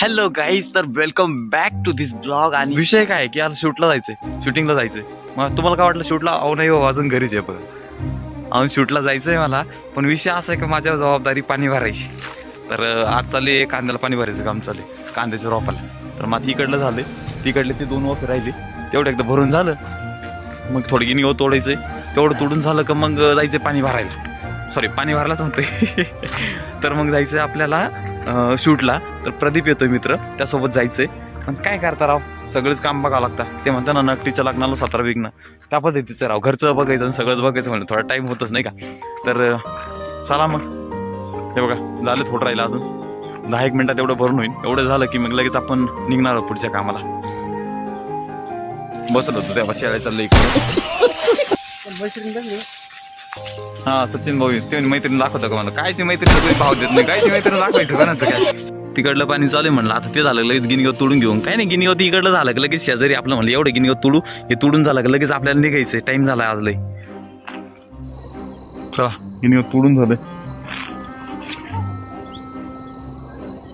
Hello guys तर welcome back to this blog आणि विषय काय की आज शूटला जायचंय शूटिंगला जायचंय. मग तुम्हाला काय वाटलं शूटला अहो नाही हो अजून घरीच आहे बघ. अजून शूटला जायचंय मला पण विषय असा आहे की माझ्यावर जबाबदारी पाणी भरायची. तर आज चालले कांद्याला पाणी भरायचं काम चालले कांद्याच्या रोपाला. तर मग तिकडलं झाले तिकडले ते दोन वॉक राहिले. तेवढं एकदा भरून झालं. मग थोडी गिनी तोडायचंय. तेवढं तोडून झालं का मग जायचं पाणी भरायला. सॉरी पाणी भरायलाच म्हणतोय. तर मग जायचं आपल्याला शूटला. तर प्रदीप येतोय मित्र त्यासोबत जायचंय. पण काय करता राव? सगळेच काम बघावं लागतं. ते म्हणतात ना नकटीच्या लग्नाला सतरा विघ्न. त्या पद्धतीचं राव. घरचं बघायचं आणि सगळंच बघायचं म्हणलं. थोडा टाईम होतच नाही का? तर चला मग. हे बघा झालं थोडं राहिलं अजून. दहा एक मिनटात एवढं भरून होईल एवढं झालं की मग लगेच आपण निघणार आहोत पुढच्या कामाला. बसत होतो तेव्हा. शाळेत चाललं इकडे. हा सचिन भाऊ ते मैत्रीण दाखवतो का मला कायची मैत्रीण तुम्ही भाव देत नाही? कायची मैत्रीण दाखवायचं कोणाचं काय? तिकडलं पाणी चालू आहे म्हणलं आता ते झालं लगेच गिनीगाव तोडून घेऊन? काय नाही गिनीगाव इकडलं झालं की लगेच शेजारी आपलं म्हणलं एवढं गिनीगाव तुडू हे तुडून झालं की लगेच आपल्याला निघायचं टाइम झाला आज लय. चला गिनीगाव तुडून झालं.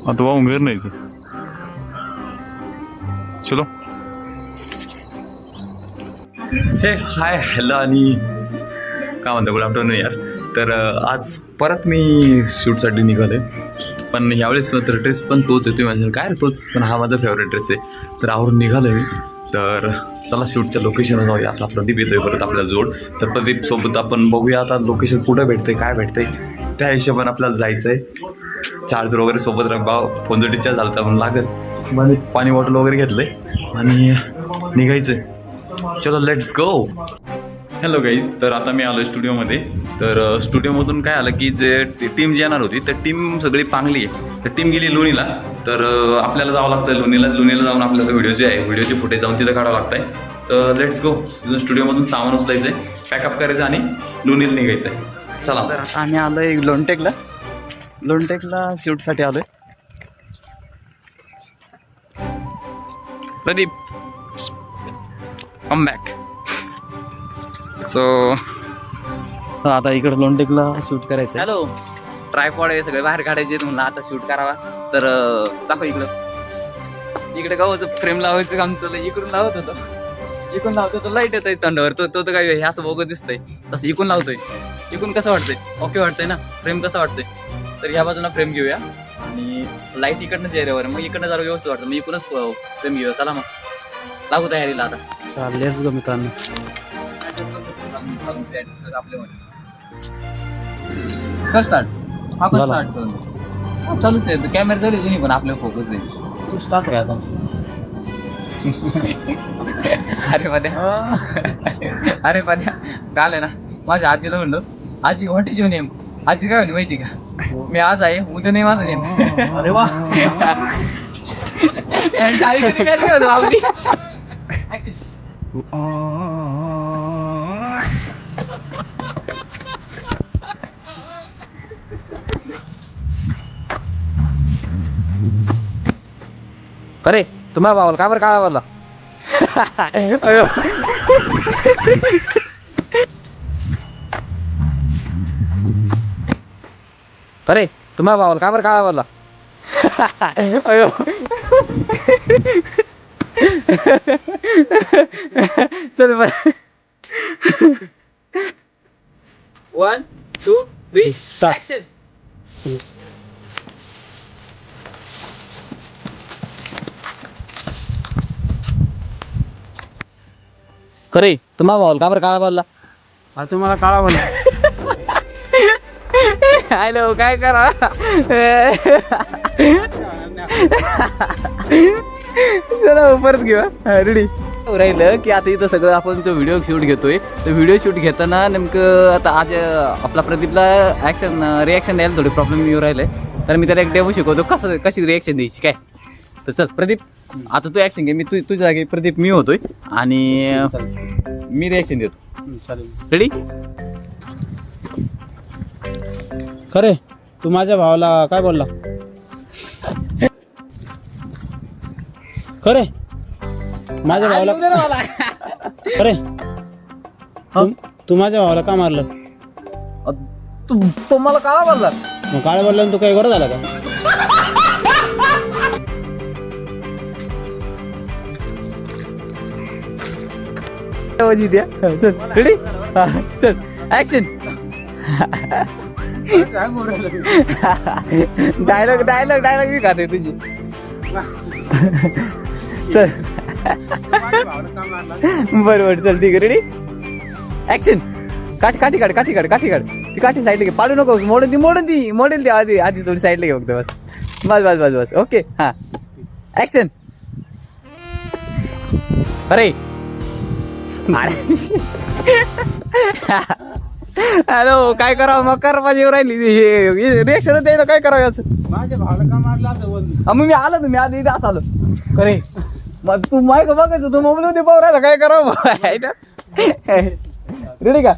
आता वाहून घर नाहीच चलो. हे हाय हॅलो आणि काय म्हणतो गुड आफ्टरनून यार. तर आज परत मी शूटसाठी निघालो आहे पण यावेळेस तर ड्रेस पण तोच येतोय माझ्या काय तोच? पण हा माझा फेवरेट ड्रेस आहे. तर आवरून निघालो मी. तर चला शूटच्या लोकेशनवर जाऊया. आता प्रदीप येतोय परत आपल्याला जोड. तर प्रदीपसोबत आपण बघूया आता लोकेशन कुठं भेटतंय काय भेटतंय. त्या हिशोबाने आपल्याला जायचं आहे चार्जर वगैरे सोबत रंगा फोन जर डिस्चार्ज झाला तर पण लागत मग पाणी बॉटल वगैरे घेतलं आहे आणि निघायचंय. चलो लेट्स गो हॅलो गाईज तर आता मी आलो स्टुडिओमध्ये. तर स्टुडिओमधून काय आलं की जे टीम जी येणार होती तर टीम सगळी पांगली आहे. तर टीम गेली लोणीला. तर आपल्याला जावं लागतं लोणीला. लोणीला जाऊन आपल्याला व्हिडिओ जे आहे व्हिडिओचे फुटेज जाऊन तिथं काढावं लागतंय. तर लेट्स गो तिथून स्टुडिओमधून सामान उचलायचं आहे पॅकअप करायचं आणि लोणीला निघायचं आहे चला. तर आम्ही आलो आहे लोणटेकला. लोणटेकला शूटसाठी आलो आहे Pradeep. Come back so so आता इकडं लोणटेकला शूट करायचं हॅलो ट्रायपॉड हे सगळे बाहेर काढायचे म्हणलं आता शूट करावा. तर दाखव इकडं. इकडे गावाचं फ्रेम लावायचं काम चाललं इकडून लावत होतं. इकडून लावतो तो लाइट येतोय तोंडावर तो तो तर काय हे असं बघत दिसतंय. तसं इकडून लावतोय. इकडून कसं वाटतंय? ओके वाटतंय ना? फ्रेम कसं वाटतंय? तर ह्या बाजूला फ्रेम घेऊया. आणि लाइट इकडनं चेहऱ्यावर मग इकडनं जरा व्यवस्थित वाटतं. मग इकडूनच फ्रेम घेऊया. चला मग. लागू तयारीला आता. चालेल लेट्स गो मित्रांनो कर स्टार्ट हा पण. स्टार्ट करून चालूच आहे. कॅमेरा चालू आहे पण आपल्या फोकस आहे. स्टार्ट रे आता. अरे पाद्या अरे पाद्या काल आहे ना माझ्या आजीला म्हणलो आजी व्हॉट इज युअर नेम आजी काय म्हणली माहिती का? मी आज आहे उद्या नाही माझा नेम अरे वा. अरे तुम्हाला भावाला का बरं काळा बोलला अयो. अरे तुम्हाला भावाला का बरं काळा बोलला अयो. चल बर. One two three. ऍक्शन खरे तुम्हाला भावाला का बरं काळा बोलला? हा तुम्हाला काळा बोल हॅलो काय करा? चला परत घेऊ रेडी राहिलं की आता इथं सगळं आपण जो व्हिडिओ शूट घेतोय तर व्हिडिओ शूट घेताना नेमकं आता आज आपला प्रदीपला ॲक्शन रिॲक्शन द्यायला थोडी प्रॉब्लेम येऊ राहिले तर मी त्याला एक डेमो शिकवतो कसं कशी रिॲक्शन द्यायची काय? तर चल प्रदीप आता तू ॲक्शन घे. मी तू तुझ्या जागी प्रदीप मी होतोय. आणि मी रिॲक्शन देतो. चालेल. रेडी खरे तू माझ्या भावाला काय बोलला? खरे माझ्या भावाला खरे तू- तू माझ्या भावाला का मारलं? तू तो मला काळा बोलला? मग काळ बोलला तू काही बरं झाला का? आवाज द्या चल. रेडी चल. ऍक्शन डायलॉग डायलॉग डायलॉग मी खाते तुझी. चल. बर बर. चल ठीक आहे. रेडी ऍक्शन काठी काठी काढ काठी काढ काठी काढ. ती काठी साईडला घे. पाडू नको. मोडून ती मोडून ती मोडेल ती आधी आधी थोडी साईडला घे फक्त बस. बस बस बस बस. ओके हा. ऍक्शन अरे! हॅलो काय करावं? मग कर माझी राहिली. रिएक्शन द्यायचं काय करावं याचं? माझ्या भावाला का मारला असं बोल मग मी आलो तुम्ही आधी इथे असं आलो. करे मग तू मायक बघायचं तू मोबाईल मध्ये पाहू राहिला. काय करावं? रेडी का?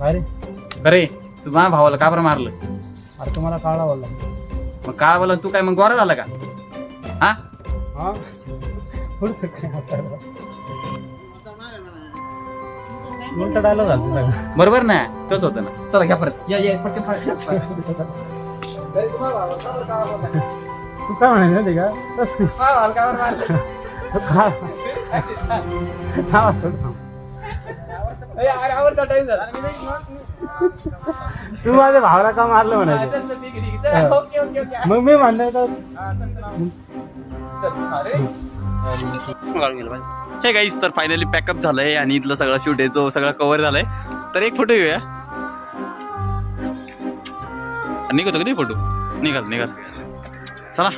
काय रे अरे तू माझ्या भावाला का बरं मारलं अरे तुम्हाला काळा बोलला मग काय बोला तू काय मग गोरा झाला का हा हा पुढचं काय आता? उलटा डायलॉग झाला तुझा. बरोबर ना तोच होतं ना चला घ्या परत या या पटकन परत. तू काय म्हणायचं ते का तसं का बरं मारलं? हा, हा. तू माझ्या भावाला का मारलं म्हणायचं. मग मी म्हणलं. हे गाईस तर फायनली पॅकअप झालंय आणि इथलं सगळं शूट आहे तो सगळं कव्हर झालाय. तर एक फोटो घेऊया. निघतो का नाही फोटो निघाल निघाल. चला.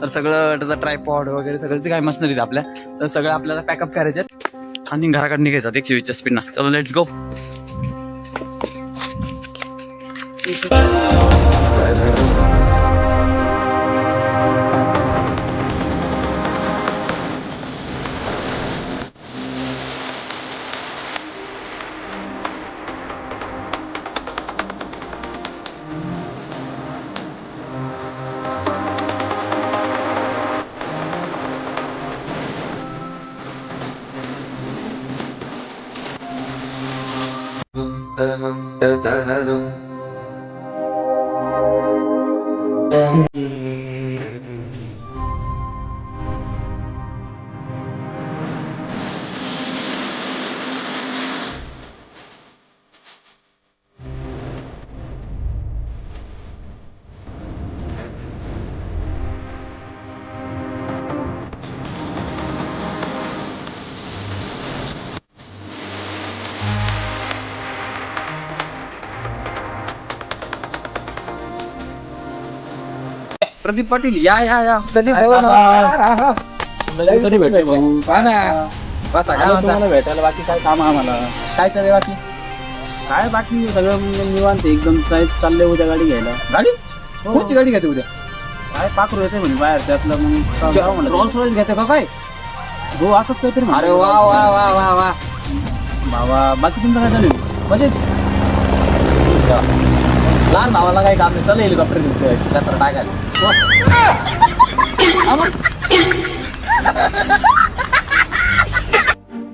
तर सगळं ट्रायपॉड वगैरे सगळं काय मशनरी आहेत आपल्या तर सगळं आपल्याला पॅकअप करायचे आणि घराकडे निघायचं एकशे वीसच्या स्पीडना चलो लेट्स गो தவம் ததனும் प्रदीप पाटील या या या. प्रदीप कधी भेटतो भाऊ पहा ना. बसा काय म्हणता? तुम्हाला भेटायला बाकी काय काम आहे आम्हाला? काय चालू बाकी? काय बाकी सगळं निवांत आहे, एकदम चाल- चाललंय उद्या गाडी घ्यायला. गाडी? कोणची गाडी घेते उद्या? काय पाखरू येते म्हणे बाहेर त्यातलं मग जाऊ म्हणलं. रोल्स घेते का काय? हो असंच काहीतरी म्हणलं. अरे वा वा वा वा वा. बाबा बाकी तुमचं काय चालू आहे? म्हणजे लहान भावाला काही काम नाही. चल हेलिकॉप्टर घेतोय त्यात टाकायला